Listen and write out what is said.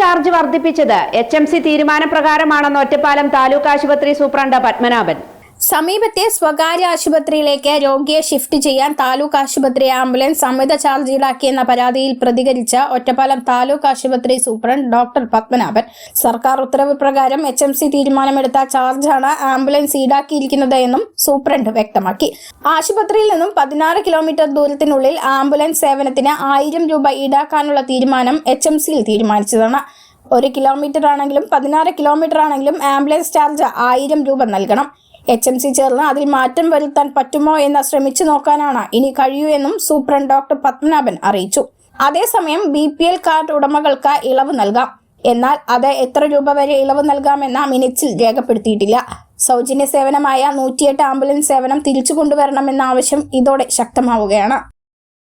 Charge വർദ്ധിപ്പിച്ചത്. H M C തീരുമാനപ്രകാരമാണെന്ന് ഒറ്റപ്പാലം താലൂക്ക് ആശുപത്രി സൂപ്രണ്ട് പത്മനാഭൻ. സമീപത്തെ സ്വകാര്യ ആശുപത്രിയിലേക്ക് രോഗിയെ ഷിഫ്റ്റ് ചെയ്യാൻ താലൂക്ക് ആശുപത്രി ആംബുലൻസ് അമിത ചാർജ് ഈടാക്കിയെന്ന പരാതിയിൽ പ്രതികരിച്ച ഒറ്റപ്പാലം താലൂക്ക് ആശുപത്രി സൂപ്രണ്ട് ഡോക്ടർ പത്മനാഭൻ. സർക്കാർ ഉത്തരവ് പ്രകാരം എച്ച് എം സി തീരുമാനമെടുത്ത ചാർജാണ് ആംബുലൻസ് ഈടാക്കിയിരിക്കുന്നത് എന്നും സൂപ്രണ്ട് വ്യക്തമാക്കി. ആശുപത്രിയിൽ നിന്നും പതിനാറ് കിലോമീറ്റർ ദൂരത്തിനുള്ളിൽ ആംബുലൻസ് സേവനത്തിന് ആയിരം രൂപ ഈടാക്കാനുള്ള തീരുമാനം എച്ച് എം സിയിൽ തീരുമാനിച്ചതാണ്. ഒരു കിലോമീറ്റർ ആണെങ്കിലും പതിനാറ് കിലോമീറ്റർ ആണെങ്കിലും ആംബുലൻസ് ചാർജ് ആയിരം രൂപ നൽകണം. എച്ച് എം സി ചേർന്ന് അതിൽ മാറ്റം വരുത്താൻ പറ്റുമോ എന്ന് ശ്രമിച്ചു നോക്കാനാണ് ഇനി കഴിയൂ എന്നും സൂപ്രണ്ട് ഡോക്ടർ പത്മനാഭൻ അറിയിച്ചു. അതേസമയം ബി പി എൽ കാർഡ് ഉടമകൾക്ക് ഇളവ് നൽകാം. എന്നാൽ അത് എത്ര രൂപ വരെ ഇളവ് നൽകാമെന്ന മിനിറ്റ്സിൽ രേഖപ്പെടുത്തിയിട്ടില്ല. സൗജന്യ സേവനമായ നൂറ്റിയെട്ട് ആംബുലൻസ് സേവനം തിരിച്ചു കൊണ്ടുവരണമെന്ന ആവശ്യം ഇതോടെ ശക്തമാവുകയാണ്.